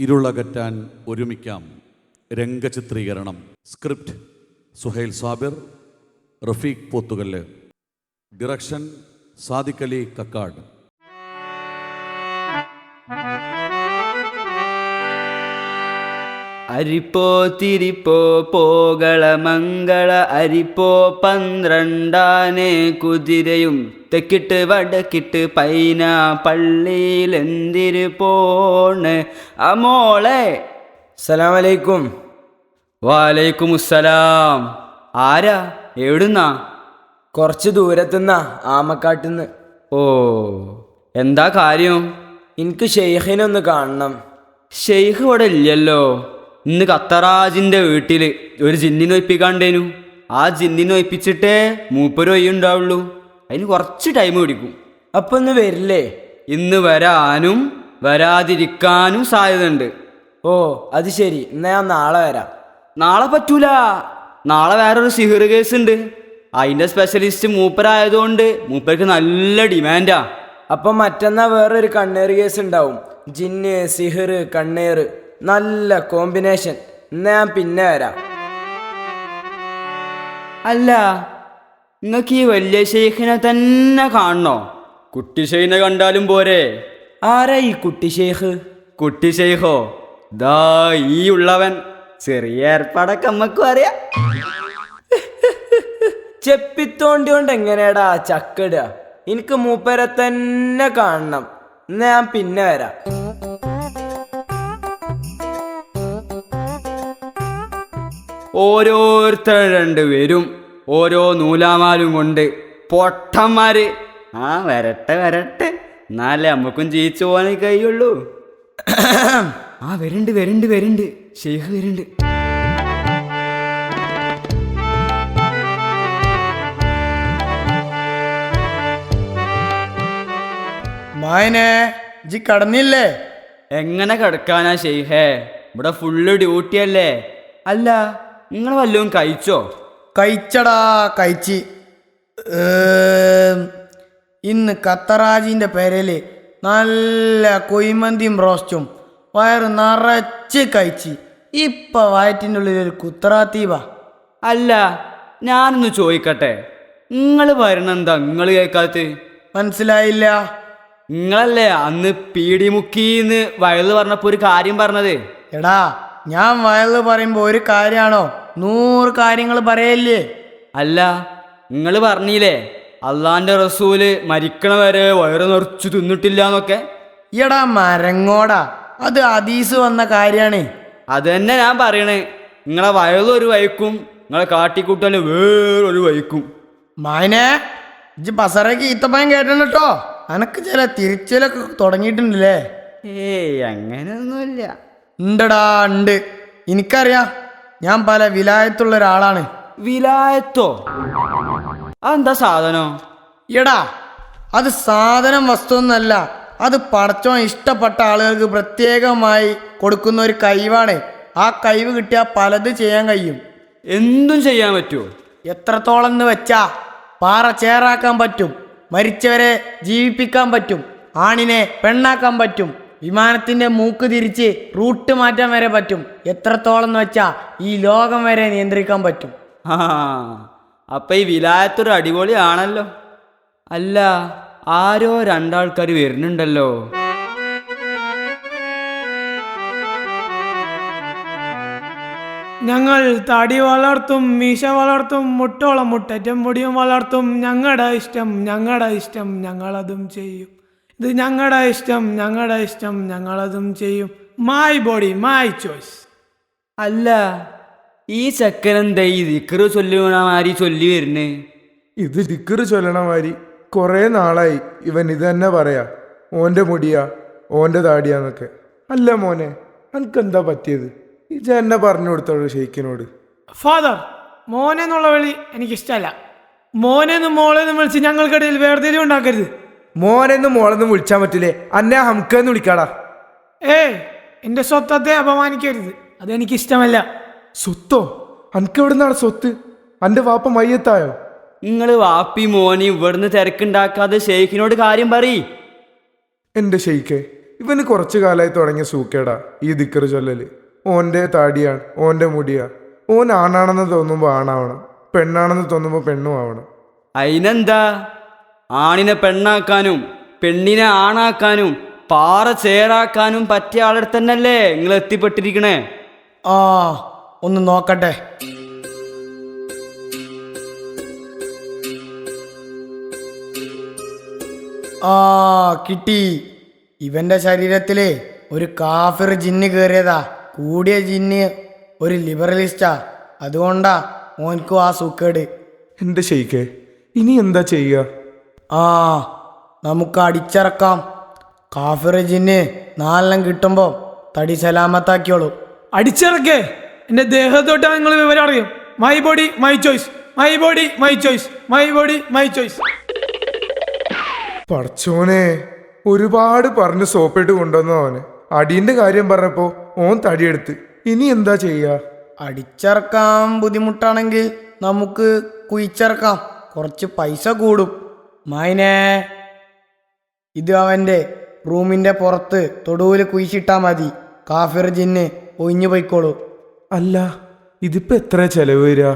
ഇരുളകറ്റാൻ ഒരുമിക്കാം രംഗചിത്രീകരണം. Script Suhail Sabir Rafeeq Pothukallu. Direction Sadiqali Kakkad. അരിപ്പോ തിരിപ്പോ പോകള മംഗള അരിപ്പോ പന്ത്രണ്ടാനെ കുതിരയും തെക്കിട്ട് വടക്കിട്ട് പൈന പള്ളിയിൽ എന്തിര് പോണ്? അമോളെ. സലാമലൈക്കും. വാലൈക്കും അസ്സലാം ആരാ? എവിടുന്നാ? കുറച്ച് ദൂരത്തുനിന്നാ ആമക്കാട്ടിന്ന്. ഓ എന്താ കാര്യം? എനിക്ക് ഷെയ്ഖിനൊന്ന് കാണണം. ഷെയ്ഖ് ഇവിടെ ഇല്ലല്ലോ ഇന്ന് ഖത്തറാജിന്റെ വീട്ടിൽ ഒരു ജിന്നിനെ ഒപ്പിക്കാണ്ടേനു ആ ജിന്നിനെ ഒപ്പിച്ചിട്ടേ മൂപ്പര് ഒയ്യുണ്ടാവുള്ളൂ ഉണ്ടാവുള്ളൂ. അതിന് കുറച്ച് ടൈം പിടിക്കും. അപ്പൊ ഇന്ന് വരില്ലേ? ഇന്ന് വരാനും വരാതിരിക്കാനും സാധ്യതയുണ്ട്. ഓ അത് ശരി. എന്നാ ഞാൻ നാളെ വരാം. നാളെ പറ്റൂല. നാളെ വേറൊരു സിഹിർ കേസ് ഉണ്ട് അതിന്റെ സ്പെഷ്യലിസ്റ്റ് മൂപ്പരായതുകൊണ്ട് മൂപ്പർക്ക് നല്ല ഡിമാൻഡാ അപ്പൊ മറ്റന്നാ വേറൊരു കണ്ണേറ് കേസ് ഉണ്ടാവും ജിന്ന് സിഹിർ കണ്ണേറ്. നല്ല കോമ്പിനേഷൻ. എന്നാ ഞാൻ പിന്നെ വരാം. അല്ല നിങ്ങൾക്ക് ഈ വലിയ ഷെയ്ഖിനെ തന്നെ കാണണോ? കുട്ടി ഷെയ്ഖിനെ കണ്ടാലും പോരെ. ആരാ ഈ കുട്ടി ഷെയ്ഖ്? കുട്ടി ഷെയ്ഖോ ദാ ഈ ഉള്ളവൻ. ചെറിയ ഏർപ്പാടൊക്കെ അമ്മക്കും അറിയാം. ചെപ്പിത്തോണ്ടി കൊണ്ട് എങ്ങനെയാടാ ചക്കടുക എനിക്ക് മൂപ്പരെ തന്നെ കാണണം. എന്നാ ഞാൻ പിന്നെ വരാം. ഓരോരുത്തർ രണ്ടുപേരും ഓരോ നൂലാമാലും കൊണ്ട് പൊട്ടന്മാര്. ആ വരട്ടെ വരട്ടെ. എന്നാലേ നമുക്കും ജയിച്ചു പോകാനേ കഴിയുള്ളൂ. ആ വരുന്നുണ്ട് വരുന്നുണ്ട് വരുന്നുണ്ട് ഷെയ്ഖ് വരുന്നുണ്ട് മായനെ ജി കടന്നില്ലേ? എങ്ങനെ കടക്കാനാ ഷെയ്ഹേ ഇവിടെ ഫുള്ള് ഡ്യൂട്ടി അല്ലേ? അല്ല. നിങ്ങൾ വല്ലതും കഴിച്ചോ? കഴിച്ചടാ കഴിച്ച്. ഇന്ന് കത്തറാജിന്റെ പേരൽ നല്ല കൊയ്മന്തിയും റോസ്റ്റും വയറ് നിറച്ച് കഴിച്ച്. ഇപ്പൊ വയറ്റിന്റെ ഉള്ളിൽ ഒരു കുത്തറാത്തീവ. അല്ല ഞാനൊന്ന് ചോദിക്കട്ടെ. നിങ്ങൾ വരണെന്താ നിങ്ങൾ കേൾക്കാത്ത? മനസ്സിലായില്ല. നിങ്ങളല്ലേ അന്ന് പീടിമുക്കിന്ന് വയൽ പറഞ്ഞപ്പോ ഒരു കാര്യം പറഞ്ഞത്? എടാ ഞാൻ വയൽ പറയുമ്പോ ഒരു കാര്യാണോ? നൂറ് കാര്യങ്ങൾ പറയല്ലേ? അല്ല നിങ്ങൾ പറഞ്ഞില്ലേ അള്ളാന്റെ റസൂൽ മരിക്കണ വരെ വയറ് നിറച്ചു തിന്നിട്ടില്ല എന്നൊക്കെ എടാ മരങ്ങോടാ അത് അതീസ് വന്ന കാര്യാണ്. അത് തന്നെ ഞാൻ പറയണേ. നിങ്ങളെ വയലൊരു വൈക്കും നിങ്ങളെ കാട്ടിക്കൂട്ടൽ വേറൊരു വയക്കും മായനെ ഇജ്ജ് ബസറയ്ക്ക് ഈത്തപ്പയം കേട്ടോ കേട്ടോ അനക്ക് ചില തിരിച്ചലൊക്കെ തുടങ്ങിയിട്ടുണ്ടല്ലേ? ഏയ് അങ്ങനെയൊന്നുമില്ല. ഉണ്ടടാ ഉണ്ട്. എനിക്കറിയാം. ഞാൻ പല വിലായത്തുള്ള ഒരാളാണ് വിലായത്തോ? അതെന്താ സാധനം? എടാ അത് സാധനം വസ്തു ഒന്നല്ല അത് പടച്ചോ ഇഷ്ടപ്പെട്ട ആളുകൾക്ക് പ്രത്യേകമായി കൊടുക്കുന്ന ഒരു കഴിവാണ്. ആ കഴിവ് കിട്ടിയാൽ പലത് ചെയ്യാൻ കഴിയും. എന്തും ചെയ്യാൻ പറ്റുമോ എത്രത്തോളം എന്ന് വെച്ചാ പാറ ചേറാക്കാൻ പറ്റും. മരിച്ചവരെ ജീവിപ്പിക്കാൻ പറ്റും. ആണിനെ പെണ്ണാക്കാൻ പറ്റും. വിമാനത്തിന്റെ മൂക്ക് തിരിച്ച് റൂട്ട് മാറ്റാൻ വരെ പറ്റും. എത്രത്തോളം എന്ന് വെച്ചാൽ ഈ ലോകം വരെ നിയന്ത്രിക്കാൻ പറ്റും. ആ അപ്പൊ ഈ വിലായത്തൊരു അടിപൊളിയാണല്ലോ. അല്ല ആരോ രണ്ടാൾക്കാർ വരുന്നുണ്ടല്ലോ. ഞങ്ങൾ തടി വളർത്തും മീശ വളർത്തും മുട്ടോളം മുട്ടറ്റം മുടിയും വളർത്തും. ഞങ്ങളുടെ ഇഷ്ടം ഞങ്ങളുടെ ഇഷ്ടം ഞങ്ങളതും ചെയ്യും. ഇത് ഞങ്ങളുടെ ഇഷ്ടം ഞങ്ങളുടെ ഇഷ്ടം ഞങ്ങളതും ചെയ്യും. മൈ ബോഡി മൈ ചോയ്സ് അല്ല ഈ ചെക്കനെന്താ ഈ ദിക്കറ് ചൊല്ലുന്ന മാതിരി ചൊല്ലി വരുന്നേ? ഇത് ദിക്കറ് ചൊല്ലണ മാതിരി കുറേ നാളായി ഇവൻ ഇത് തന്നെ പറയാ. ഓന്റെ മുടിയാ ഓന്റെ താടിയാന്നൊക്കെ. അല്ല മോനെ എനിക്കെന്താ പറ്റിയത്? ഇജ എന്നെ പറഞ്ഞു കൊടുത്തോളൂ ഷെയ്ഖിനോട് ഫാദർ മോനെന്നുള്ള വിളി എനിക്കിഷ്ടമല്ല മോനെന്നും മോളെന്നും വിളിച്ച് ഞങ്ങൾക്കിടയിൽ വേർതിരിവ് ഉണ്ടാക്കരുത്. മോനെന്ന് മോളെന്ന് വിളിച്ചാൻ പറ്റില്ലേ അന്നെ ഹംക്കെന്ന് വിളിക്കാടാ. ഏ എന്റെ സ്വത്തത്തെ അപമാനിക്കരുത്. അതെനിക്ക് ഇഷ്ടമല്ല സ്വത്തോ? അനക്ക് എവിടുന്നാണ് സ്വത്ത്? അന്റെ വാപ്പ മയ്യത്തായോ? നിങ്ങൾ വാപ്പി മോനി ഇവിടുന്ന് തിരക്കുണ്ടാക്കാതെ ഷെയ്ഖിനോട് കാര്യം പറയ്. എന്റെ ഷെയ്ഖേ ഇവന് കുറച്ചു കാലമായി തുടങ്ങിയ സൂക്കേടാ ഈ ദിക്കറ് ചൊല്ലല്. ഓന്റെ താടിയാണ് ഓന്റെ മുടിയാ. ഓൻ ആണാണെന്ന് തോന്നുമ്പോൾ ആണാവണം പെണ്ണാണെന്ന് തോന്നുമ്പോൾ പെണ്ണും ആവണം. അതിനെന്താ ആണിനെ പെണ്ണാക്കാനും പെണ്ണിനെ ആണാക്കാനും പാറ ചേറാക്കാനും പറ്റിയ ആളുടെ തന്നെയല്ലേ നിങ്ങൾ എത്തിപ്പെട്ടിരിക്കണേ? ആ ഒന്ന് നോക്കട്ടെ. ആ കിട്ടി. ഇവന്റെ ശരീരത്തിലെ ഒരു കാഫിർ ജിന്ന് കയറിയതാ കൂടിയ ജിന്ന് ഒരു ലിബറലിസ്റ്റാ. അതുകൊണ്ടാ ഓൻക്കും ആ സുക്കേട്. എന്ത് ഷെയ്ക്കേ ഇനി എന്താ ചെയ്യുക ആ നമുക്ക് അടിച്ചിറക്കാം. കാഫിർ ജിന്ന് നാലെണ്ണം കിട്ടുമ്പോൾ തടി സലാമത്താക്കിയോളൂ. അടിച്ചിറക്കേ. എന്റെ ദേഹത്തോട്ട് നിങ്ങൾ വിവരം അറിയും. My body my choice my body my choice my body my choice പറച്ചോനെ ഒരുപാട് പറഞ്ഞ് സോപ്പിട്ട് കൊണ്ടുവന്നു അവന്. അടീന്റെ കാര്യം പറഞ്ഞപ്പോൾ ഓൻ തടിയെടുത്ത്. ഇനി എന്താ ചെയ്യുക അടിച്ചിറക്കാൻ ബുദ്ധിമുട്ടാണെങ്കിൽ നമുക്ക് കുയിച്ചിറക്കാം കുറച്ച് പൈസ കൂടും. മൈനെ. ഇത് അവന്റെ റൂമിന്റെ പുറത്ത് തൊടുവിൽ കുഴിച്ചിട്ടാൽ മതി. കാഫിർ ജിന്ന് ഒഴിഞ്ഞു പോയിക്കോളൂ. അല്ല ഇതിപ്പോ എത്ര ചെലവ് വരിക?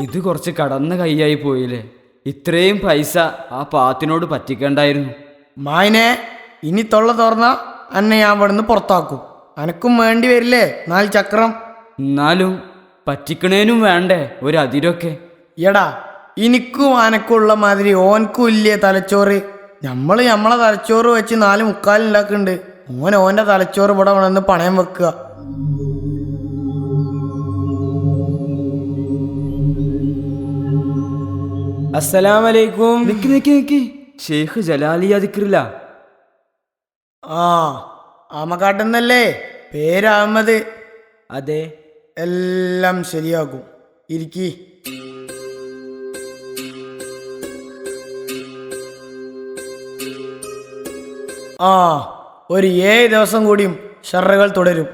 ഇത് കുറച്ച് കടന്ന കൈയായി പോയില്ലേ? ഇത്രയും പൈസ ആ പാത്തിനോട് പറ്റിക്കണ്ടായിരുന്നു. മായനെ ഇനി തൊള്ള തുറന്ന അന്നെ ഞാൻ ഇവിടുന്ന് പുറത്താക്കും. അനക്കും വേണ്ടി വരില്ലേ? നാല് ചക്രം. എന്നാലും പറ്റിക്കണേനും വേണ്ടേ ഒരു അതിരൊക്കെ എടാ എനിക്കും അനക്കുള്ള മാതിരി ഓൻക്കും ഇല്ലേ തലച്ചോറ്? നമ്മൾ നമ്മളെ തലച്ചോറ് വെച്ച് നാല് മുക്കാലുണ്ടാക്കുന്നുണ്ട് ഓൻ ഓന്റെ തലച്ചോറ് ഇവിടെ വന്ന് പണയം വെക്കുക. അസ്സലാമലൈക്കും. നിക്ക് നിക്ക് നിക്ക്. ഷെയ്ഖ് ജലാലിയാദിക്കില്ല ആ. ആമക്കാട്ടെന്നല്ലേ പേര് അഹമ്മദ് അതെ. എല്ലാം ശരിയാകും. ഇരിക്കി. ആ ഒരു ഏഴ് ദിവസം കൂടിയും ഷറുകൾ തുടരും.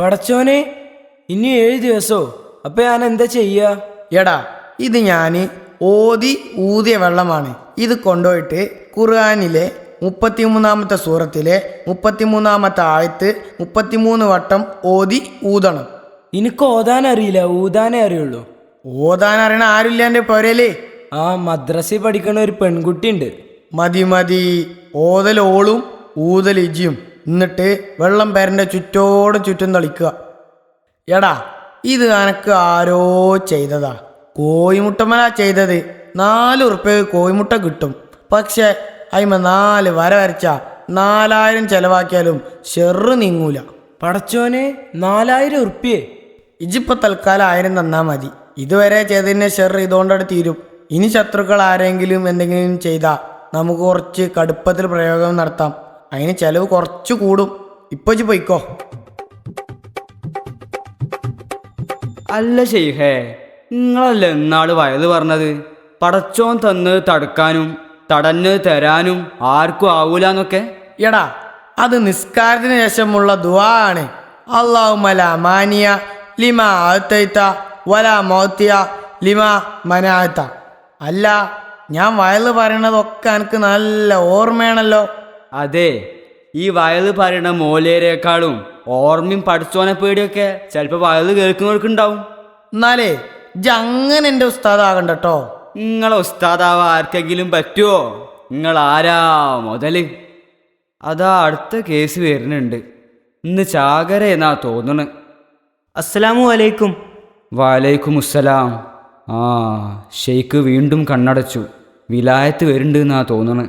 പടച്ചോനെ ഇനി ഏഴ് ദിവസോ? അപ്പൊ ഞാൻ എന്താ ചെയ്യ? എടാ ഇത് ഞാൻ ഓതി ഊതിയ വെള്ളമാണ്. ഇത് കൊണ്ടുപോയിട്ട് ഖുർആാനിലെ മുപ്പത്തിമൂന്നാമത്തെ സൂറത്തിലെ മുപ്പത്തിമൂന്നാമത്തെ ആയത്ത് മുപ്പത്തിമൂന്ന് വട്ടം ഓതി ഊതണം. എനിക്ക് ഓതാൻ അറിയില്ല ഊതാനേ അറിയുള്ളൂ. ഓതാൻ അറിയണ ആരുമില്ല എന്റെ പുരയിലേ? ആ മദ്രസയിൽ പഠിക്കണ ഒരു പെൺകുട്ടി ഉണ്ട് മതി മതി. ഓതൽ ഓളും ഊതൽ ഇജിയും. എന്നിട്ട് വെള്ളം പേരന്റെ ചുറ്റോട് ചുറ്റും തളിക്കുക. എടാ ഇത് അനക്ക് ആരോ ചെയ്തതാ. കോയിമുട്ടമല ചെയ്തത്. നാല് ഉറുപ്പ്യ കോയിമുട്ട കിട്ടും. പക്ഷെ അയിമ നാല് വര വരച്ച നാലായിരം ചെലവാക്കിയാലും ഷെറ് നീങ്ങൂല. പടച്ചോനെ നാലായിരം ഉറുപ്പിയേ. ഇജിപ്പോ തൽക്കാലം ആയിരം തന്നാ മതി. ഇതുവരെ ചെയ്തതിനെ ഷെർ ഇതുകൊണ്ടവിടെ തീരും. ഇനി ശത്രുക്കൾ ആരെങ്കിലും എന്തെങ്കിലും ചെയ്താൽ നമുക്ക് കുറച്ച് കടുപ്പത്തിൽ പ്രയോഗം നടത്താം. അതിന് ചെലവ് കുറച്ച് കൂടും. ഇപ്പൊ പൊയ്ക്കോ. അല്ല ഷെയ്ഹേ നിങ്ങളല്ലേ എന്നാൾ വയത് പറഞ്ഞത്? പടച്ചോൻ തന്ന് തടുക്കാനും തടഞ്ഞ് തരാനും ആർക്കും ആവൂല എന്നൊക്കെ? എടാ അത് നിസ്കാരത്തിന് ശേഷമുള്ള ദുആ ആണ് അള്ളാഹുമല മാനിയ ലിമ ആത്തൈത്ത വല മോത്തിയ ലിമ മനാത്ത അല്ല ഞാൻ വയൽ പറയണതൊക്കെ എനിക്ക് നല്ല ഓർമ്മയാണല്ലോ. അതെ ഈ വയൽ പറയണ മോലേരേക്കാളും ഓർമ്മയും പഠിച്ചോനെ പേടിയൊക്കെ ചിലപ്പോൾ വയൽ കേൾക്കുന്നവർക്കുണ്ടാവും. എന്നാലേ ഇജ് അങ്ങനെ എന്റെ ഉസ്താദാകണ്ട കേട്ടോ നിങ്ങളെ ഉസ്താദാവ ആർക്കെങ്കിലും പറ്റുമോ നിങ്ങൾ ആരാ മുതൽ? അതാ അടുത്ത കേസ് വരുന്നുണ്ട്. ഇന്ന് ചാകര എന്നാ തോന്നണ്. അസ്സലാമു അലൈക്കും. വാലൈക്കും അസ്സലാം ആ ഷെയ്ഖ് വീണ്ടും കണ്ണടച്ചു. വിലായത്ത് വരുന്നുണ്ട് എന്നാ തോന്നണ്.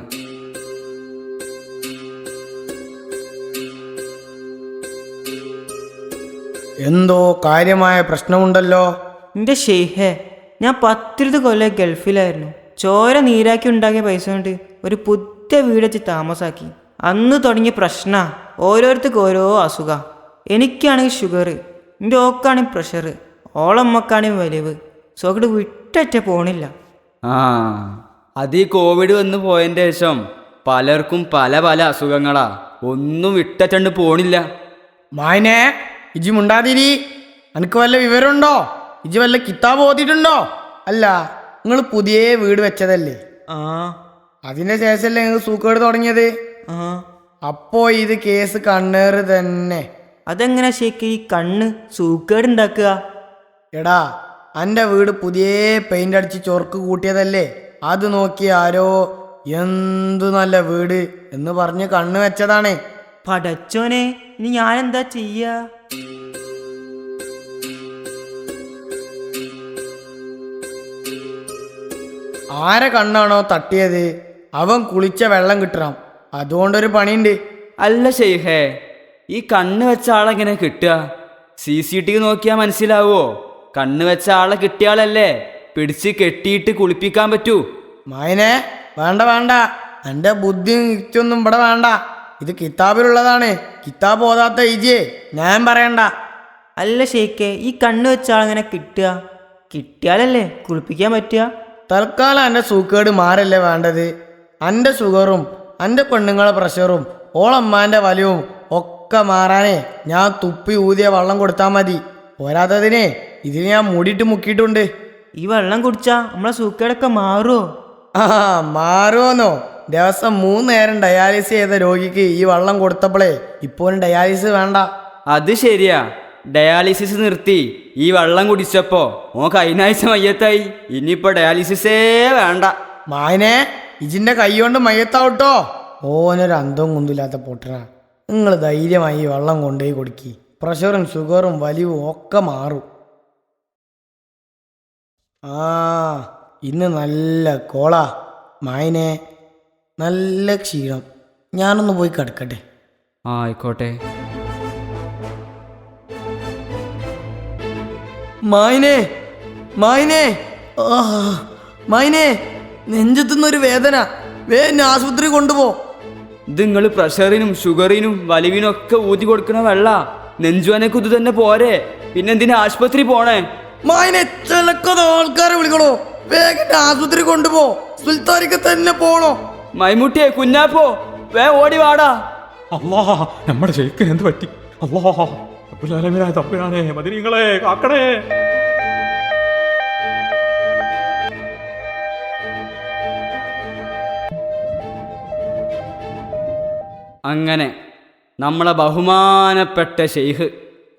എന്തോ കാര്യമായ പ്രശ്നമുണ്ടല്ലോ? എന്റെ ഷെയ്ഹേ ഞാൻ പത്തിരുപത് കൊല്ലം ഗൾഫിലായിരുന്നു. ചോര നീരാക്കി ഉണ്ടാക്കിയ പൈസ കൊണ്ട് ഒരു പുതിയ വീട് വെച്ച് താമസാക്കി. അന്ന് തുടങ്ങിയ പ്രശ്ന. ഓരോരുത്തർക്ക് ഓരോ അസുഖ. എനിക്കാണെങ്കിൽ ഷുഗർ എന്റെ ഓക്കാണെങ്കിൽ പ്രഷർ ഓളമ്മക്കാണെങ്കിൽ വലിവ്. സോക്കട് വിട്ടറ്റ പോണില്ല. ആ അത് ഈ കോവിഡ് വന്ന് പോയതിന്റെ ശേഷം പലർക്കും പല പല അസുഖങ്ങളാ. ഒന്നും വിട്ടറ്റണ്ട് പോണില്ല. മായനെ ഇജി മുണ്ടാതിരി. എനിക്ക് വല്ല വിവരമുണ്ടോ? ഇജ് വല്ല കിതാബ് ഓതിയിട്ടുണ്ടോ? അല്ല നിങ്ങൾ പുതിയ വീട് വെച്ചതല്ലേ? ആ. അതിന്റെ ശേഷമല്ലേ നിങ്ങൾ സൂക്കേട് തുടങ്ങിയത്? ആ. അപ്പോ ഇത് കേസ് കണ്ണേറ് തന്നെ. അതെങ്ങനെ ശരിക്ക് ഈ കണ്ണ് സൂക്കേട് ഉണ്ടാക്കുക എടാ അന്റെ വീട് പുതിയ പെയിന്റ് അടിച്ച് ചൊർക്ക് കൂട്ടിയതല്ലേ? അത് നോക്കി ആരോ എന്തു നല്ല വീട് എന്ന് പറഞ്ഞ് കണ്ണ് വെച്ചതാണേ. പടച്ചോനെ ഇനി ഞാനെന്താ ചെയ്യാ? ആരെ കണ്ണാണോ തട്ടിയത്? അവൻ കുളിച്ച വെള്ളം കിട്ടണം. അതുകൊണ്ടൊരു പണിയുണ്ട്. അല്ല ഷെയ്ഖേ ഈ കണ്ണ് വെച്ച ആളെങ്ങനെ കിട്ടുക? സി സി ടി വി നോക്കിയാൽ മനസ്സിലാവോ കണ്ണ് വെച്ച ആളെ കിട്ടിയാളല്ലേ പിടിച്ച് കെട്ടിയിട്ട് കുളിപ്പിക്കാൻ പറ്റൂ. മായനെ വേണ്ട വേണ്ട. എന്റെ ബുദ്ധി യുക്തിയൊന്നും ഇവിടെ വേണ്ട. ഇത് കിതാബിലുള്ളതാണ്. കിതാബ് ഓതാത്ത ഈജിയെ ഞാൻ പറയണ്ട. അല്ല ഷെയ്ക്കേ ഈ കണ്ണ് വെച്ച ആളെങ്ങനെ കിട്ടുക? കിട്ടിയാലല്ലേ കുളിപ്പിക്കാൻ പറ്റുക? തൽക്കാലം എന്റെ സൂക്കേട് മാറല്ലേ വേണ്ടത്? എന്റെ ഷുഗറും എന്റെ പെണ്ണുങ്ങളെ പ്രഷറും ഓളമ്മാന്റെ വലിയവും ഒക്കെ മാറാനേ ഞാൻ തുപ്പി ഊതിയ വെള്ളം കൊടുത്താൽ മതി. പോരാത്തതിനെ ഇതിന് ഞാൻ മൂടിയിട്ട് മുക്കിയിട്ടുണ്ട്. ഈ വെള്ളം കുടിച്ചാ നമ്മളെ സൂക്കേടൊക്കെ മാറുമോ ആ മാറുമെന്നോ ദിവസം മൂന്ന് നേരം ഡയാലിസിസ് ചെയ്ത രോഗിക്ക് ഈ വെള്ളം കൊടുത്തപ്പോഴേ ഇപ്പോൾ ഡയാലിസിസ് വേണ്ട. അത് ശരിയാ. ഡയാലിസിസ് നിർത്തി. ഈ വെള്ളം കുടിച്ചപ്പോ ഓ കഴിഞ്ഞാഴ്ച മയ്യത്തായി. ഇനിയിപ്പോ ഡയാലിസിസേ വേണ്ട. മായനെ ഇജിന്റെ കൈകൊണ്ട് മയ്യത്താവട്ടോ. ഓനൊരു അന്തവും കുന്തില്ലാത്ത പൊട്ടറ നിങ്ങൾ ധൈര്യമായി വെള്ളം കൊണ്ടുപോയി കൊടുക്കി. പ്രഷറും ഷുഗറും വലിവും ഒക്കെ മാറും. ആ ഇന്ന് നല്ല കോളാ. മായനെ നല്ല ക്ഷീണം. ഞാനൊന്ന് പോയി കിടക്കട്ടെ. ആയിക്കോട്ടെ. മായനെ മായനെ. ആ മായനെ നെഞ്ചെത്തുന്നൊരു വേദന. വേ എന്നെ ആശുപത്രി കൊണ്ടുപോ. ഇത് നിങ്ങൾ പ്രഷറിനും ഷുഗറിനും വലിവിനും ഒക്കെ ഊതി കൊടുക്കണ വെള്ള. നെഞ്ചുവനക്ക് ഇത് തന്നെ പോരെ. പിന്നെ എന്തിനാ ആശുപത്രി പോണേ? മായനെ ചിലക്കത് ആൾക്കാരെ വിളിക്കണോ? വേഗം ആശുപത്രി കൊണ്ടുപോ. സുൽത്താനിക്ക് തന്നെ പോണോ. മൈമുട്ടിയെ കുഞ്ഞാപ്പോ. വേ ഓടി വാടാ. അല്ലാ നമ്മുടെ ശരിക്കും എന്ത് പറ്റി? അല്ലാ അബ്ദുലാലമിനായ തമ്പുരാനെ മതിരിങ്ങളെ കാക്കണേ. അങ്ങനെ നമ്മളെ ബഹുമാനപ്പെട്ട ഷെയ്ഖ്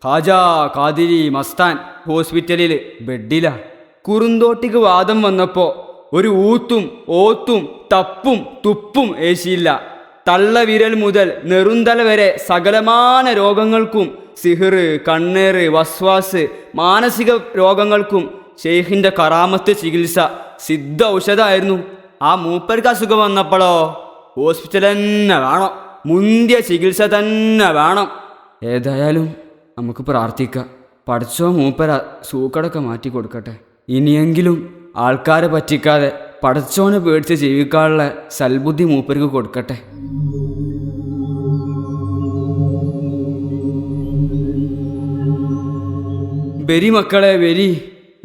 ഖാജാ കാതിരി മസ്താൻ ഹോസ്പിറ്റലിൽ ബെഡില. കുറുന്തോട്ടിക്ക് വാദം വന്നപ്പോൾ ഒരു ഊത്തും ഓത്തും തപ്പും തുപ്പും ഏശിയില്ല. തള്ളവിരൽ മുതൽ നെറുന്തല വരെ സകലമാന രോഗങ്ങൾക്കും സിഹിറ് കണ്ണേറ് വസ്വാസ് മാനസിക രോഗങ്ങൾക്കും ഷെയ്ഖിന്റെ കറാമത്ത് ചികിത്സ സിദ്ധ ഔഷധമായിരുന്നു ആ മൂപ്പർക്ക് അസുഖം വന്നപ്പോഴോ ഹോസ്പിറ്റൽ തന്നെ വേണം. മുന്തിയ ചികിത്സ തന്നെ വേണം. ഏതായാലും നമുക്ക് പ്രാർത്ഥിക്കാം. പഠിച്ചോ മൂപ്പര സൂക്കടൊക്കെ മാറ്റി കൊടുക്കട്ടെ. ഇനിയെങ്കിലും ആൾക്കാരെ പറ്റിക്കാതെ പടച്ചോനെ പേടിച്ച് ജീവിക്കാനുള്ള സൽബുദ്ധി മൂപ്പർക്ക് കൊടുക്കട്ടെ. ബരി മക്കളെ വരി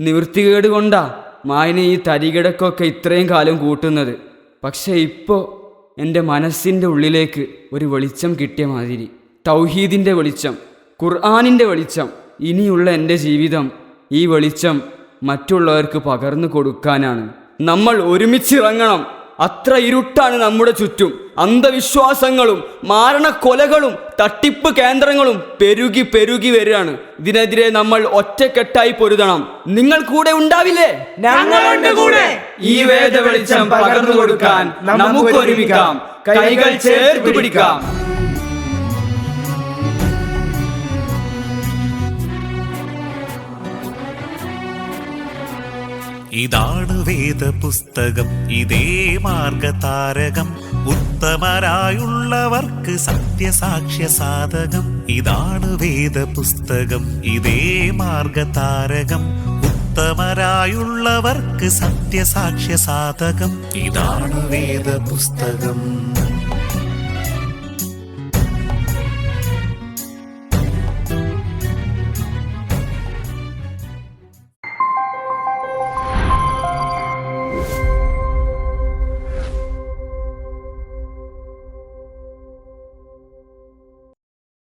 നിവൃത്തികേട് കൊണ്ടാ മായനെ ഈ തരികിടക്കൊക്കെ ഇത്രയും കാലം കൂട്ടുന്നത്. പക്ഷേ ഇപ്പോൾ എന്റെ മനസ്സിന്റെ ഉള്ളിലേക്ക് ഒരു വെളിച്ചം കിട്ടിയ മാതിരി. തൗഹീദിന്റെ വെളിച്ചം ഖുർആാനിന്റെ വെളിച്ചം ഇനിയുള്ള എന്റെ ജീവിതം ഈ വെളിച്ചം മറ്റുള്ളവർക്ക് പകർന്നു കൊടുക്കാനാണ്. നമ്മൾ ഒരുമിച്ചിറങ്ങണം. അത്ര ഇരുട്ടാണ് നമ്മുടെ ചുറ്റും. അന്ധവിശ്വാസങ്ങളും മാരണക്കൊലകളും തട്ടിപ്പ് കേന്ദ്രങ്ങളും പെരുകി പെരുകി വരികയാണ്. ഇതിനെതിരെ നമ്മൾ ഒറ്റക്കെട്ടായി പൊരുതണം. നിങ്ങൾ കൂടെ ഉണ്ടാവില്ലേ? ഞങ്ങളുണ്ട് കൂടെ. ഈ വേദ വെളിച്ചം പകർന്നു കൊടുക്കാൻ നമുക്ക് ഒരുമിക്കാം കൈകൾ ചേർത്ത് പിടിക്കാം. ഇതാണ് വേദപുസ്തകം ഇതേ മാർഗതാരകം. ഉത്തമരായുള്ളവർക്ക് സത്യസാക്ഷ്യ സാധകം. ഇതാണ് വേദപുസ്തകം ഇതേ മാർഗതാരകം. ഉത്തമരായുള്ളവർക്ക് സത്യസാക്ഷ്യ സാധകം. ഇതാണ് വേദപുസ്തകം.